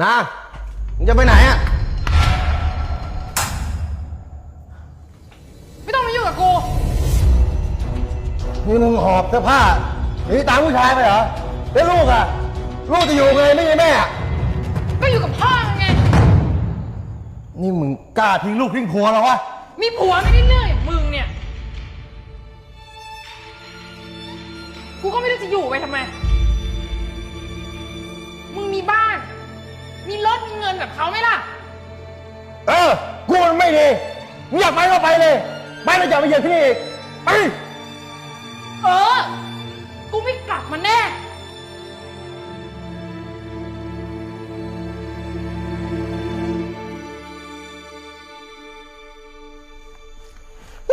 นะมึงจะไปไหนอะ ไม่ต้องมายุ่งกับกู นี่มึงหอบเสื้อผ้าหนีตามผู้ชายไปเหรอ แล้วลูกอะ ลูกจะอยู่ไงไม่ใช่แม่อะก็อยู่กับพ่อไง นี่มึงกล้าทิ้งลูกทิ้งผัวเหรอวะ มีผัวไม่ได้เรื่องอย่างมึงเนี่ย กูก็ไม่รู้จะอยู่ไปทำไมมึ นแบบเขาไหมล่ะ เออ กูมันไม่ดีมึงอยากไปก็ไปเลย ไปแล้วอย่ามาเหยียบที่นี่อีก ไป เออ กูไม่กลับมาแน่โ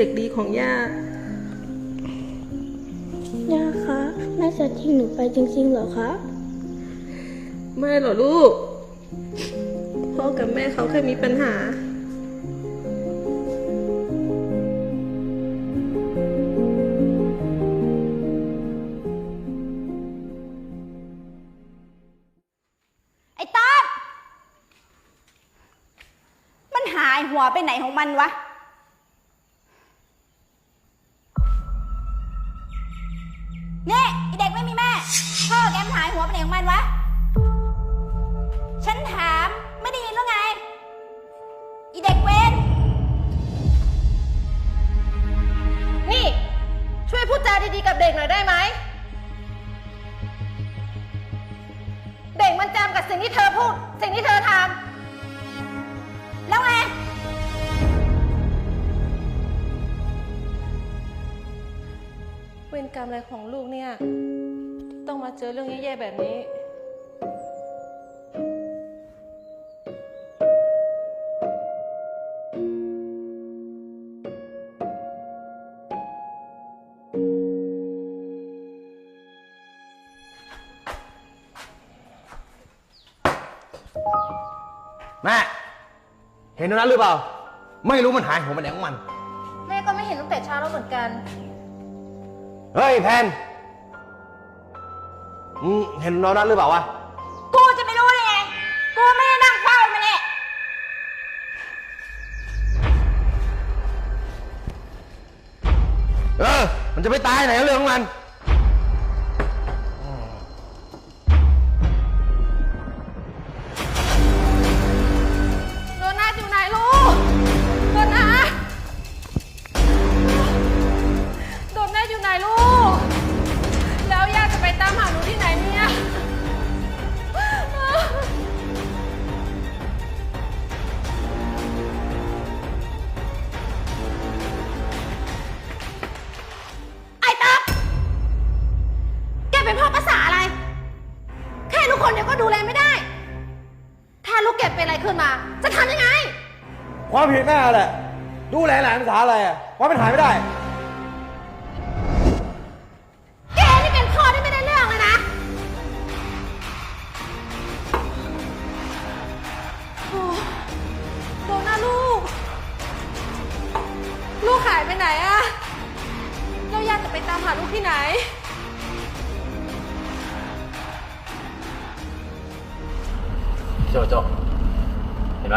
เด็กดีของย่า ย่าคะแม่จะทิ้งหนูไปจริงๆเหรอคะ ไม่หรอกลูก พ่อกับแม่เขาเคยมีปัญหาไอ้ต๊อบมันหายหัวไปไหนของมันวะ หายหัวไปไหนของมันวะ ฉันถามไม่ได้ยินหรือไง อีเด็กเวนนี่ ช่วยพูดจาดีๆกับเด็กหน่อยได้ไหม เด็กมันจำกับสิ่งที่เธอพูด สิ่งที่เธอทแล้วไง เวรกรรมอะไรของลูกเนี่ยที่ ต้องมาเจอเรื่องแย่ๆแบบนี้ แม่ เห็นตรงนั้นหรือเปล่า ไม่รู้มันหายหัวไปไหนของมันำแม่ก็ไม่เห็นตั้งแต่เช้าแล้วเหมือนกัน เฮ้ยแพน มึงเห็นเรานั้นหรือเปล่าวะ กูจะไม่รู้ได้ไง กูไม่ได้นั่งเฝ้ามันเนี่ยเออ มันจะไปตายไหนเรื่องของมัน เป็นพ่อภาษาอะไร แค่ลูกคนเดียวก็ดูแลไม่ได้ ถ้าลูกเก็บเป็นอะไรขึ้นมา จะทำยังไง ความผิดแม่แหละ ดูแลหลานภาษาอะไรอะว่ามันหายไม่ได้ แกนี่เป็นพ่อที่ไม่ได้เรื่องเลยนะโดนัทลูก ลูกหายไปไหนอะแล้วย่าจะไปตามหาลูกที่ไหน โจโจเห็นไหม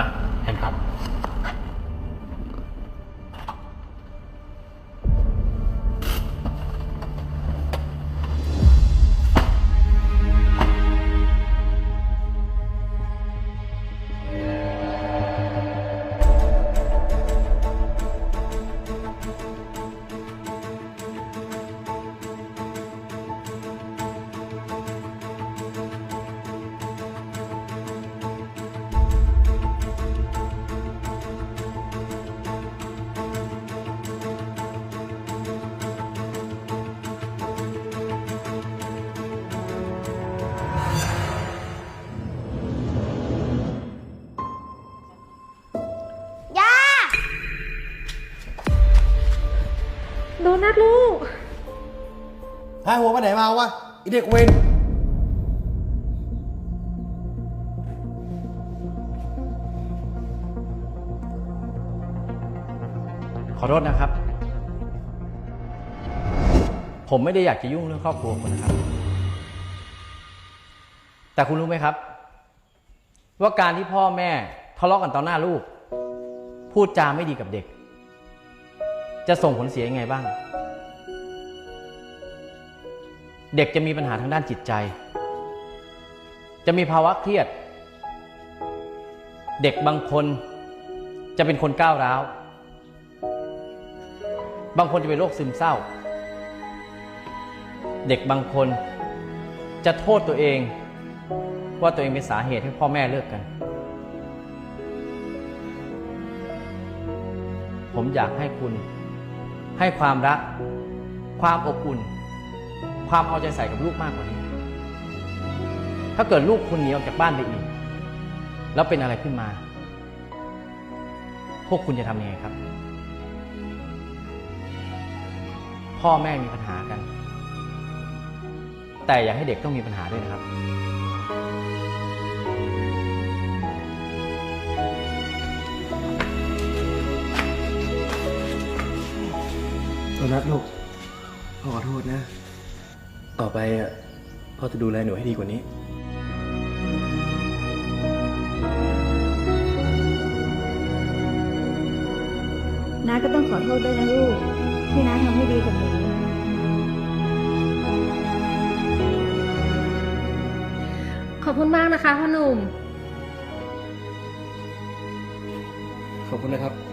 โดนัทลูก หายหัวไปไหนมาวะไอเด็กเวนขอโทษนะครับ ผมไม่ได้อยากจะยุ่งเรื่องครอบครัวคุณนะครับ แต่คุณรู้ไหมครับ ว่าการที่พ่อแม่ทะเลาะกันต่อหน้าลูก พูดจาไม่ดีกับเด็ก จะส่งผลเสียยังไงบ้าง เด็กจะมีปัญหาทางด้านจิตใจ จะมีภาวะเครียด เด็กบางคนจะเป็นคนก้าวร้าว บางคนจะเป็นโรคซึมเศร้า เด็กบางคนจะโทษตัวเอง ว่าตัวเองเป็นสาเหตุให้พ่อแม่เลิกกัน ผมอยากให้คุณ ให้ความรัก ความอบอุ่น ความเอาใจใส่กับลูกมากกว่านี้ ถ้าเกิดลูกคุณหนีออกจากบ้านไปอีก แล้วเป็นอะไรขึ้นมา พวกคุณจะทำยังไงครับ พ่อแม่มีปัญหากัน แต่อย่าให้เด็กต้องมีปัญหาด้วยนะครับ นัทลูกพ่อขอโทษนะ ต่อไปอะพ่อจะดูแลหนูให้ดีกว่านี้ น้าก็ต้องขอโทษด้วยนะลูก ที่น้าทำไม่ดีกับหนูขอบคุณมากนะคะพ่อหนุ่ม ขอบคุณนะครับ